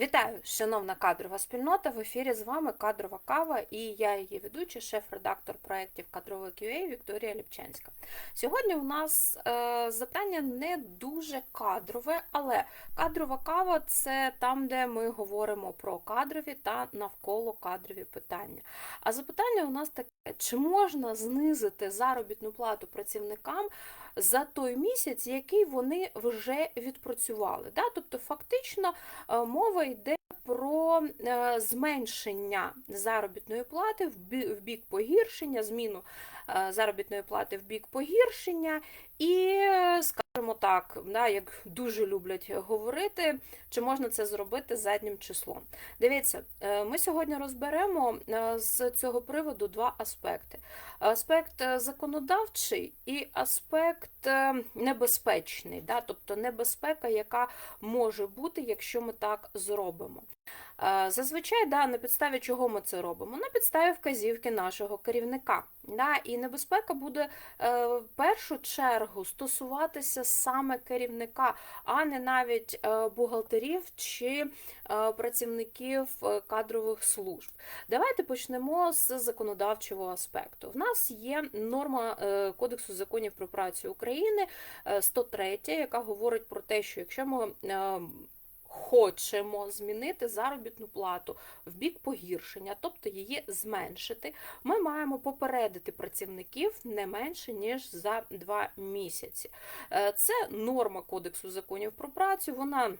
Вітаю, шановна кадрова спільнота. В ефірі з вами кадрова кава і я її ведуча, шеф-редактор проєктів кадрової QA Вікторія Ліпчанська. Сьогодні у нас е, запитання не дуже кадрове, але кадрова кава це там, де ми говоримо про кадрові та навколо кадрові питання. А запитання у нас таке: чи можна знизити заробітну плату працівникам? За той місяць, який вони вже відпрацювали. Да? Тобто, фактично, е, мова йде про е, зменшення заробітної плати в бік погіршення, зміну заробітної плати в бік погіршення, і, е, скажімо так, да, як дуже люблять говорити, чи можна це зробити заднім числом. Дивіться, е, ми сьогодні розберемо е, з цього приводу два аспекти: аспект е, законодавчий і аспект е, небезпечний, да, тобто небезпека, яка може бути, якщо ми так зробимо. Е, Зазвичай, да, на підставі чого ми це робимо? На підставі вказівки нашого керівника. Да, і небезпека буде е, в першу чергу стосуватися саме керівника, а не навіть е, бухгалтерів чи працівників кадрових служб. Давайте почнемо з законодавчого аспекту. В нас є норма Кодексу законів про працю України е, 103, яка говорить про те, що якщо ми хочемо змінити заробітну плату в бік погіршення, тобто її зменшити, ми маємо попередити працівників не менше ніж за два місяці. Е, Це норма Кодексу законів про працю. Вона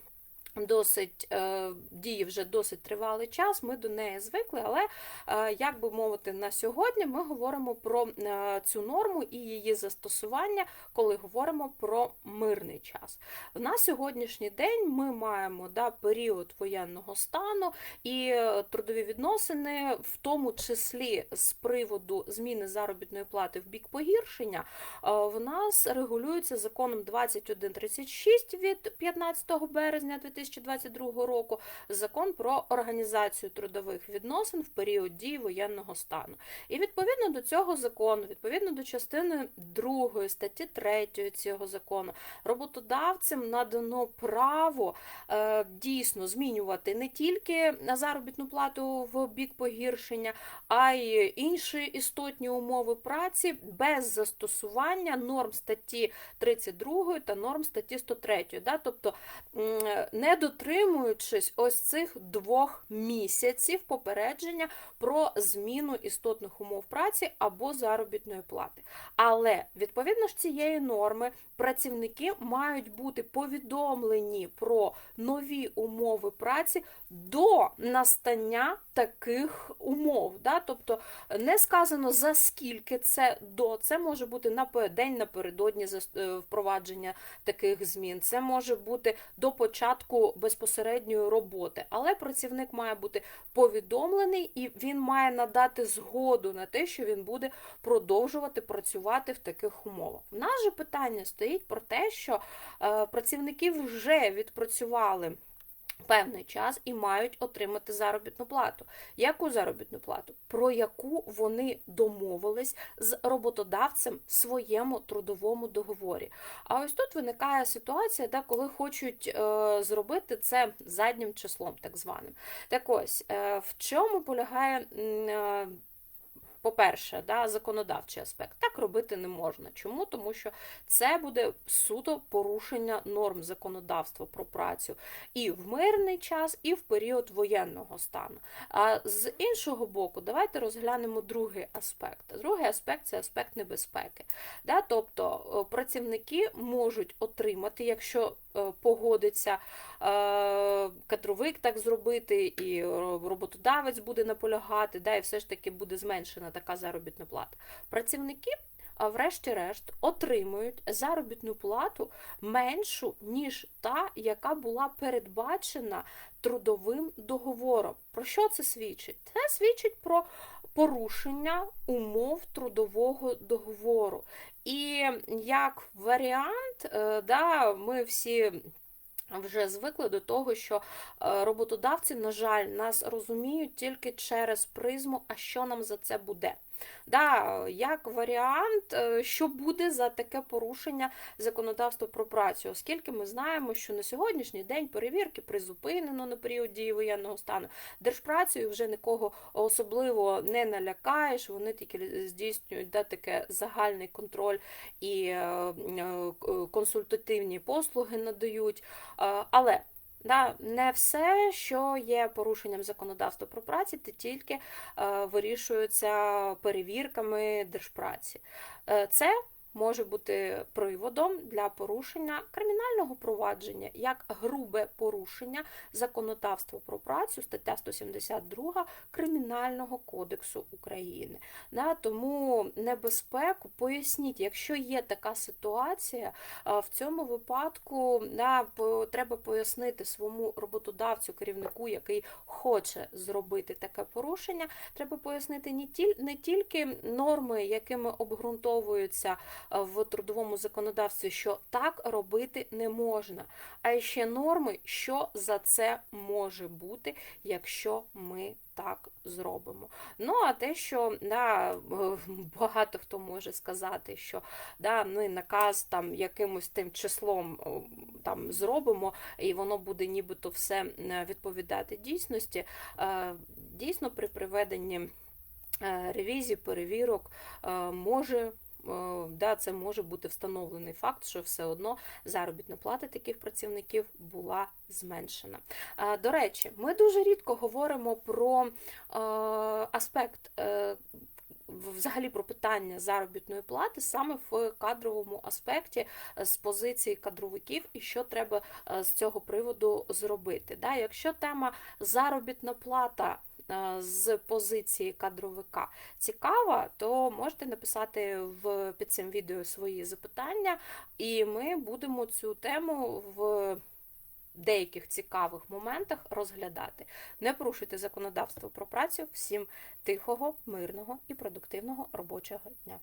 Досить е, діє вже досить тривалий час. Ми до неї звикли, але е, як би мовити, на сьогодні ми говоримо про е, цю норму і її застосування, коли говоримо про мирний час. На сьогоднішній день ми маємо да, період воєнного стану і трудові відносини, в тому числі з приводу зміни заробітної плати в бік погіршення, в нас регулюється законом 2136 від 15 березня 2022 року, закон про організацію трудових відносин в період дії воєнного стану. І відповідно до цього закону, відповідно до частини 2 статті 3 цього закону, роботодавцям надано право е, дійсно змінювати не тільки на заробітну плату в бік погіршення, а й інші істотні умови праці без застосування норм статті 32 та норм статті 103. Да? Тобто, м, не дотримуючись ось цих двох місяців попередження про зміну істотних умов праці або заробітної плати. Але відповідно ж цієї норми працівники мають бути повідомлені про нові умови праці до настання таких умов. Да? Тобто не сказано за скільки це до, це може бути на день напередодні е, впровадження таких змін, це може бути до початку безпосередньої роботи, але працівник має бути повідомлений і він має надати згоду на те, що він буде продовжувати працювати в таких умовах. В нас же питання стоїть про те, що е, працівники вже відпрацювали. Певний час і мають отримати заробітну плату. Яку заробітну плату? Про яку вони домовились з роботодавцем в своєму трудовому договорі. А ось тут виникає ситуація, де коли хочуть е, зробити це заднім числом, так званим. Так ось, е, в чому полягає. По-перше, да, законодавчий аспект. Так робити не можна. Чому? Тому що це буде суто порушення норм законодавства про працю і в мирний час, і в період воєнного стану. А з іншого боку, давайте розглянемо другий аспект. Другий аспект це аспект небезпеки. Да? Тобто працівники можуть отримати, якщо погодиться е, кадровик так зробити, і роботодавець буде наполягати, да, і все ж таки буде зменшена така заробітна плата. Працівники, врешті-решт, отримують заробітну плату меншу, ніж та, яка була передбачена трудовим договором. Про що це свідчить? Це свідчить про порушення умов трудового договору. І як варіант, е, да, ми всі вже звикли до того, що е, роботодавці, на жаль, нас розуміють тільки через призму, а що нам за це буде. Да, як варіант, е, що буде за таке порушення законодавства про працю, оскільки ми знаємо, що на сьогоднішній день перевірки призупинено на період дії воєнного стану. Держпрацею вже нікого особливо не налякаєш, вони тільки здійснюють да, таке загальний контроль і е, е, консультативні послуги надають. Але Да, не все, що є порушенням законодавства про праці, це тільки е, вирішується перевірками держпраці. Е, це може бути приводом для порушення кримінального провадження як грубе порушення законодавства про працю, стаття 172 Кримінального кодексу України. Да, тому небезпеку поясніть, якщо є така ситуація, е, в цьому випадку по- треба пояснити своєму роботодавцю, керівнику, який хоче зробити таке порушення, треба пояснити не, тільки норми, якими обґрунтовуються в трудовому законодавстві, що так робити не можна, а ще норми, що за це може бути, якщо ми так зробимо. Ну, а те, що да, е, багато хто може сказати, що да, ми наказ там якимось тим числом там зробимо, і воно буде нібито все е, відповідати дійсності. Е, Дійсно, при приведенні е, ревізій, перевірок е, може. Е, Да, це може бути встановлений факт, що все одно заробітна плата таких працівників була зменшена. Е, До речі, ми дуже рідко говоримо про е, аспект. Взагалі про питання заробітної плати саме в кадровому аспекті з позиції кадровиків і що треба з цього приводу зробити. Да, якщо тема заробітна плата з позиції кадровика цікава, то можете написати в під цим відео свої запитання, і ми будемо цю тему в деяких цікавих моментах розглядати. Не порушуйте законодавство про працю. Всім тихого, мирного і продуктивного робочого дня.